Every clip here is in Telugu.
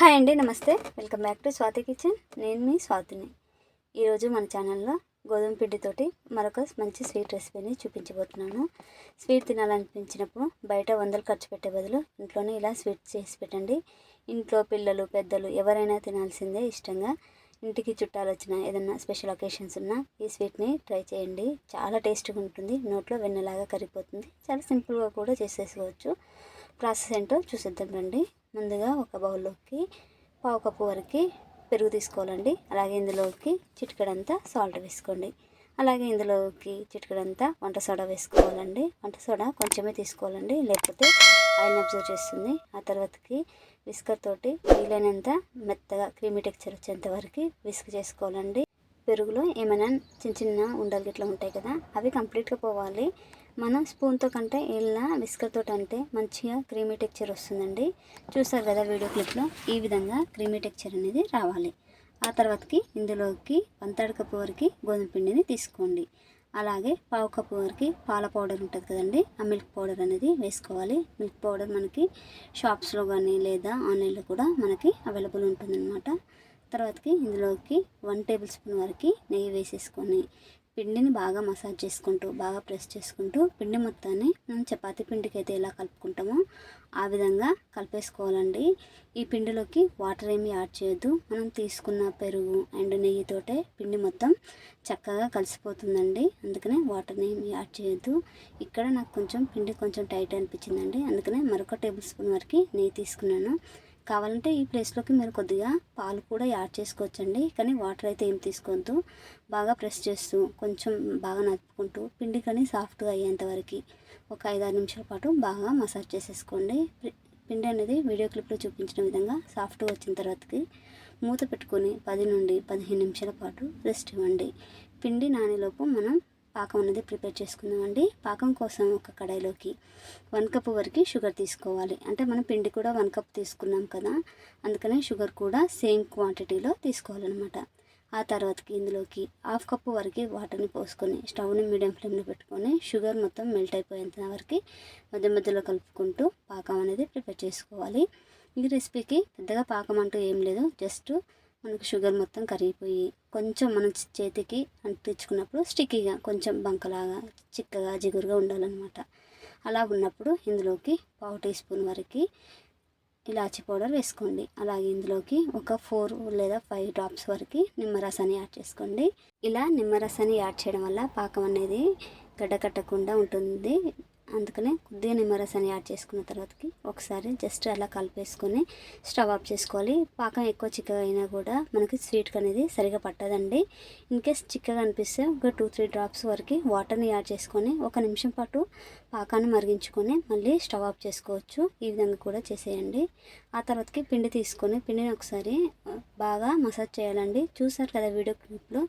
హాయ్ అండి నమస్తే. Welcome back to Swathi kitchen. నేను మీ స్వాతిని. ఈరోజు మన ఛానల్లో గోధుమ పిండితోటి మరొక మంచి స్వీట్ రెసిపీని చూపించబోతున్నాను. స్వీట్ తినాలనిపించినప్పుడు బయట వందలు ఖర్చు పెట్టే బదులు ఇంట్లోనే ఇలా స్వీట్ చేసి పెట్టండి. ఇంట్లో పిల్లలు పెద్దలు ఎవరైనా తినాల్సిందే ఇష్టంగా. ఇంటికి చుట్టాలు వచ్చినా ఏదన్నా స్పెషల్ ఒకేషన్స్ ఉన్నా ఈ స్వీట్ని ట్రై చేయండి. చాలా టేస్ట్గా ఉంటుంది. నోట్లో వెన్నలాగా కరిగిపోతుంది. చాలా సింపుల్గా కూడా చేసేసుకోవచ్చు. ప్రాసెస్ ఏంటో చూసేద్దాం రండి. ముందుగా ఒక బౌల్లోకి పావు కప్పు వరకు పెరుగు తీసుకోవాలండి. అలాగే ఇందులోకి చిటికడంతా సాల్ట్ వేసుకోండి. అలాగే ఇందులోకి చిటికడంతా వంట సోడా వేసుకోవాలండి. వంట సోడా కొంచెమే తీసుకోవాలండి. లేకపోతే ఆయిల్ అబ్జర్వ్ చేస్తుంది. ఆ తర్వాతకి విస్కర్ తోటి వీలైనంత మెత్తగా క్రీమీ టెక్చర్ వచ్చేంత వరకు విస్క్ చేసుకోవాలండి. పెరుగులో ఏమైనా చిన్న చిన్న ఉండలు గిట్లా ఉంటాయి కదా అవి కంప్లీట్గా పోవాలి. మనం స్పూన్తో కంటే ఇలా విస్కర్తో అంటే మంచిగా క్రీమీ టెక్చర్ వస్తుందండి. చూసారు కదా వీడియో క్లిప్లో? ఈ విధంగా క్రీమీ టెక్చర్ అనేది రావాలి. ఆ తర్వాతకి ఇందులోకి వంతడి కప్పు వరకు గోధుమ పిండిని తీసుకోండి. అలాగే పావు కప్పు వరకు పాల పౌడర్ ఉంటుంది కదండి. ఆ మిల్క్ పౌడర్ అనేది వేసుకోవాలి. మిల్క్ పౌడర్ మనకి షాప్స్లో కానీ లేదా ఆన్లైన్లో కూడా మనకి అవైలబుల్ ఉంటుందన్నమాట. తర్వాతకి ఇందులోకి వన్ టేబుల్ స్పూన్ వరకు నెయ్యి వేసేసుకొని పిండిని బాగా మసాజ్ చేసుకుంటూ బాగా ప్రెస్ చేసుకుంటూ పిండి మొత్తాన్ని మనం చపాతీ పిండికి అయితే ఎలా కలుపుకుంటామో ఆ విధంగా కలిపేసుకోవాలండి. ఈ పిండిలోకి వాటర్ ఏమి యాడ్ చేయొద్దు. మనం తీసుకున్న పెరుగు అండ్ నెయ్యితోటే పిండి మొత్తం చక్కగా కలిసిపోతుందండి. అందుకనే వాటర్ని ఏమి యాడ్ చేయొద్దు. ఇక్కడ నాకు కొంచెం పిండి కొంచెం టైట్ అనిపించిందండి. అందుకనే మరొక టేబుల్ స్పూన్ వరకు నెయ్యి తీసుకున్నాను. కావాలంటే ఈ ప్లేస్లోకి మీరు కొద్దిగా పాలు కూడా యాడ్ చేసుకోవచ్చండి. కానీ వాటర్ అయితే ఏం తీసుకోవద్దు. బాగా ప్రెస్ చేస్తూ కొంచెం బాగా నలుపుకుంటూ పిండి కానీ సాఫ్ట్గా అయ్యేంత వరకు ఒక ఐదారు నిమిషాల పాటు బాగా మసాజ్ చేసేసుకోండి. పిండి అనేది వీడియో క్లిప్లో చూపించిన విధంగా సాఫ్ట్గా వచ్చిన తర్వాతకి మూత పెట్టుకొని పది నుండి పదిహేను నిమిషాల పాటు రెస్ట్ ఇవ్వండి. పిండి నానేలోపు మనం పాకం అనేది ప్రిపేర్ చేసుకుందామండి. పాకం కోసం ఒక కడాయిలోకి వన్ కప్ వరకు షుగర్ తీసుకోవాలి. అంటే మనం పిండి కూడా వన్ కప్ తీసుకున్నాం కదా అందుకనే షుగర్ కూడా సేమ్ క్వాంటిటీలో తీసుకోవాలన్నమాట. ఆ తర్వాతకి ఇందులోకి హాఫ్ కప్పు వరకు వాటర్ని పోసుకొని స్టవ్ని మీడియం ఫ్లేమ్లో పెట్టుకొని షుగర్ మొత్తం మెల్ట్ అయిపోయేంత వరకు మధ్య మధ్యలో కలుపుకుంటూ పాకం అనేది ప్రిపేర్ చేసుకోవాలి. ఈ రెసిపీకి పెద్దగా పాకం అంటూ ఏం లేదు. జస్ట్ మనకు షుగర్ మొత్తం కరిగిపోయి కొంచెం మనం చేతికి అంటించుకున్నప్పుడు స్టిక్కీగా కొంచెం బంకలాగా చిక్కగా జిగురుగా ఉండాలన్నమాట. అలా ఉన్నప్పుడు ఇందులోకి పావు టీ స్పూన్ వరకు ఇలాచీ పౌడర్ వేసుకోండి. అలాగే ఇందులోకి ఒక ఫోర్ లేదా ఫైవ్ డ్రాప్స్ వరకు నిమ్మరసాన్ని యాడ్ చేసుకోండి. ఇలా నిమ్మరసాన్ని యాడ్ చేయడం వల్ల పాకం అనేది గడ్డకట్టకుండా ఉంటుంది. అందుకనే కొద్దిగా నిమ్మరసాన్ని యాడ్ చేసుకున్న తర్వాతకి ఒకసారి జస్ట్ అలా కలిపేసుకొని స్టవ్ ఆఫ్ చేసుకోవాలి. పాకం ఎక్కువ చిక్కగా అయినా కూడా మనకి స్వీట్ అనేది సరిగా పట్టదండి. ఇన్ కేస్ చిక్కగా అనిపిస్తే ఒక టూ త్రీ డ్రాప్స్ వరకు వాటర్ని యాడ్ చేసుకొని ఒక నిమిషం పాటు పాకాన్ని మరిగించుకొని మళ్ళీ స్టవ్ ఆఫ్ చేసుకోవచ్చు. ఈ విధంగా కూడా చేసేయండి. ఆ తర్వాతకి పిండి తీసుకొని పిండిని ఒకసారి బాగా మసాజ్ చేయాలండి. చూసారు కదా వీడియో క్లిప్లో?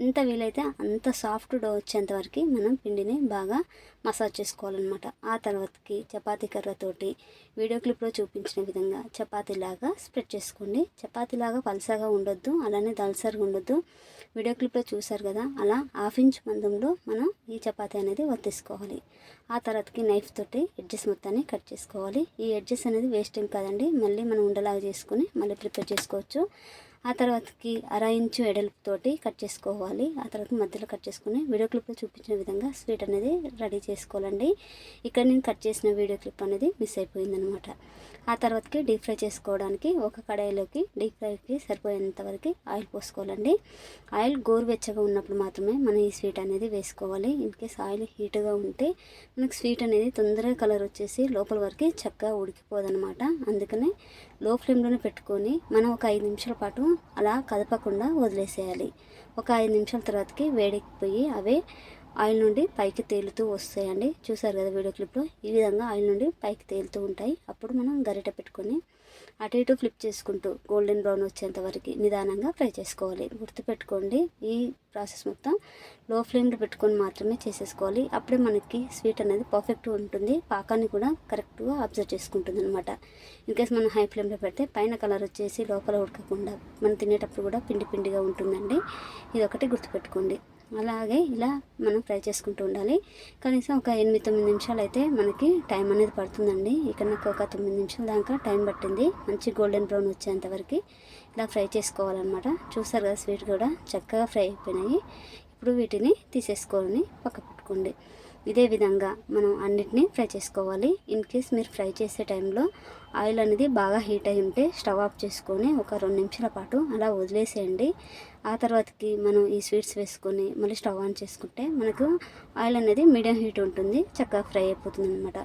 ఎంత వీలైతే అంత సాఫ్ట్ డో వచ్చేంత వరకు మనం పిండిని బాగా మసాజ్ చేసుకోవాలన్నమాట. ఆ తర్వాతకి చపాతీ కర్రతోటి వీడియో క్లిప్లో చూపించిన విధంగా చపాతీలాగా స్ప్రెడ్ చేసుకోండి. చపాతీలాగా పలసగా ఉండొద్దు అలానే దల్సరిగా ఉండొద్దు. వీడియో క్లిప్లో చూసారు కదా అలా హాఫ్ ఇంచ్ మందంలో మనం ఈ చపాతీ అనేది వత్తేసుకోవాలి. ఆ తర్వాతకి నైఫ్ తోటి ఎడ్జెస్ మొత్తాన్ని కట్ చేసుకోవాలి. ఈ ఎడ్జెస్ అనేది వేస్ట్ ఏం కాదండి మళ్ళీ మనం ఉండలాగా చేసుకుని మళ్ళీ ప్రిపేర్ చేసుకోవచ్చు. ఆ తర్వాతకి అర ఇంచు ఎడల్పుతోటి కట్ చేసుకోవాలి. ఆ తర్వాత మధ్యలో కట్ చేసుకుని వీడియో క్లిప్లో చూపించిన విధంగా స్వీట్ అనేది రెడీ చేసుకోవాలండి. ఇక్కడ నేను కట్ చేసిన వీడియో క్లిప్ అనేది మిస్ అయిపోయిందనమాట. అనమాట ఆ తర్వాతకి డీప్ ఫ్రై చేసుకోవడానికి ఒక కడాయిలోకి డీప్ ఫ్రైకి సరిపోయేంత వరకు ఆయిల్ పోసుకోవాలండి. ఆయిల్ గోరువెచ్చగా ఉన్నప్పుడు మాత్రమే మనం ఈ స్వీట్ అనేది వేసుకోవాలి. ఇన్ కేస్ ఆయిల్ హీట్గా ఉంటే మనకి స్వీట్ అనేది తొందరగా కలర్ వచ్చేసి లోపల వరకు చక్కగా ఉడికిపోదనమాట అందుకనే లో ఫ్లేమ్లోనే పెట్టుకొని మనం ఒక ఐదు నిమిషాల పాటు అలా కదపకుండా వదిలేసేయాలి. ఒక ఐదు నిమిషాల తర్వాతకి వేడెక్కిపోయి అవే ఆయిల్ నుండి పైకి తేలుతూ వస్తాయండి. చూసారు కదా వీడియో క్లిప్లో? ఈ విధంగా ఆయిల్ నుండి పైకి తేలుతూ ఉంటాయి. అప్పుడు మనం గరిట పెట్టుకొని అటు ఇటు ఫ్లిప్ చేసుకుంటూ గోల్డెన్ బ్రౌన్ వచ్చేంత వరకు నిదానంగా ఫ్రై చేసుకోవాలి. గుర్తుపెట్టుకోండి ఈ ప్రాసెస్ మొత్తం లో ఫ్లేమ్లో పెట్టుకొని మాత్రమే చేసేసుకోవాలి. అప్పుడే మనకి స్వీట్ అనేది పర్ఫెక్ట్గా ఉంటుంది. పాకాన్ని కూడా కరెక్ట్గా అబ్జర్వ్ చేసుకుంటుంది అనమాట ఇన్కేస్ మనం హై ఫ్లేమ్లో పెడితే పైన కలర్ వచ్చేసి లోపల ఉడకకుండా మనం తినేటప్పుడు కూడా పిండి పిండిగా ఉంటుందండి. ఇది ఒకటి గుర్తుపెట్టుకోండి. అలాగే ఇలా మనం ఫ్రై చేసుకుంటూ ఉండాలి. కనీసం ఒక ఎనిమిది తొమ్మిది నిమిషాలు అయితే మనకి టైం అనేది పడుతుందండి. ఇక్కడ నాకు ఒక తొమ్మిది నిమిషాల దాకా టైం పట్టింది. మంచి గోల్డెన్ బ్రౌన్ వచ్చేంతవరకు ఇలా ఫ్రై చేసుకోవాలన్నమాట. చూసారు కదా స్వీట్ కూడా చక్కగా ఫ్రై అయిపోయినాయి. ఇప్పుడు వీటిని తీసేసుకొని పక్క పెట్టుకోండి. ఇదే విధంగా మనం అన్నిటినీ ఫ్రై చేసుకోవాలి. ఇన్ కేస్ మీరు ఫ్రై చేసే టైంలో ఆయిల్ అనేది బాగా హీట్ అయి ఉంటే స్టవ్ ఆఫ్ చేసుకొని ఒక రెండు నిమిషాల పాటు అలా వదిలేసేయండి. ఆ తర్వాతకి మనం ఈ స్వీట్స్ వేసుకొని మళ్ళీ స్టవ్ ఆన్ చేసుకుంటే మనకు ఆయిల్ అనేది మీడియం హీట్ ఉంటుంది చక్కగా ఫ్రై అయిపోతుంది అనమాట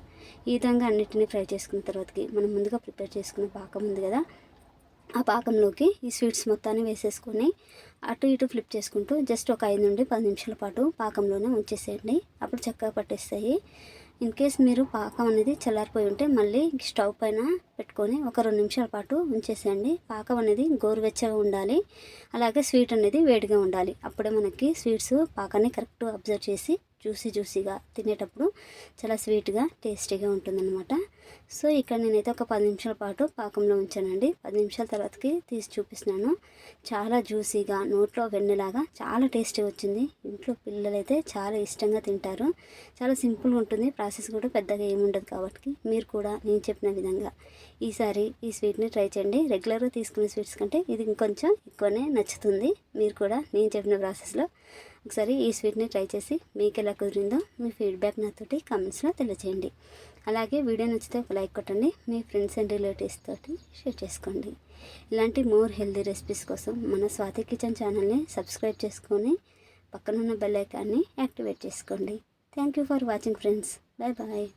ఈ విధంగా అన్నిటిని ఫ్రై చేసుకున్న తర్వాతకి మనం ముందుగా ప్రిపేర్ చేసుకున్న పాకం ఉంది కదా ఆ పాకంలోకి ఈ స్వీట్స్ మొత్తాన్ని వేసేసుకొని అటు ఇటు ఫ్లిప్ చేసుకుంటూ జస్ట్ ఒక ఐదు నుండి పది నిమిషాల పాటు పాకంలోనే ఉంచేసేయండి. అప్పుడు చక్కగా పట్టేస్తాయి. ఇన్ కేస్ మీరు పాకం అనేది చల్లారిపోయి ఉంటే మళ్ళీ స్టవ్ పైన పెట్టుకొని ఒక రెండు నిమిషాల పాటు ఉంచేసేయండి. పాకం అనేది గోరువెచ్చగా ఉండాలి. అలాగే స్వీట్ అనేది వేడిగా ఉండాలి. అప్పుడే మనకి స్వీట్స్ పాకాన్ని కరెక్ట్ అబ్జర్వ్ చేసి జ్యూసీ జ్యూసీగా తినేటప్పుడు చాలా స్వీట్గా టేస్టీగా ఉంటుందన్నమాట. సో ఇక్కడ నేనైతే ఒక పది నిమిషాల పాటు పాకంలో ఉంచానండి. పది నిమిషాల తర్వాతకి తీసి చూపిస్తున్నాను. చాలా జ్యూసీగా నోట్లో వెన్నెలాగా చాలా టేస్టీ వచ్చింది. ఇంట్లో పిల్లలైతే చాలా ఇష్టంగా తింటారు. చాలా సింపుల్గా ఉంటుంది. ప్రాసెస్ కూడా పెద్దగా ఏముండదు కాబట్టి మీరు కూడా నేను చెప్పిన విధంగా ఈసారి ఈ స్వీట్ని ట్రై చేయండి. రెగ్యులర్గా తీసుకునే స్వీట్స్ కంటే ఇది ఇంకొంచెం ఎక్కువనే నచ్చుతుంది. మీరు కూడా నేను చెప్పిన ప్రాసెస్లో ఒకసారి ఈ స్వీట్ని ట్రై చేసి మీకు ఎలా కుదిరిందో మీ ఫీడ్బ్యాక్ నాతోటి కామెంట్స్లో తెలియజేయండి అలాగే వీడియో నచ్చితే ఒక లైక్ కొట్టండి మీ ఫ్రెండ్స్ అండ్ రిలేటివ్స్ తోటి షేర్ చేసుకోండి. ఇలాంటి మోర్ హెల్దీ రెసిపీస్ కోసం మన స్వాతి కిచెన్ ఛానల్ని సబ్స్క్రైబ్ చేసుకొని పక్కనున్న బెల్ ఐకాన్ని యాక్టివేట్ చేసుకోండి. Thank you for watching friends bye bye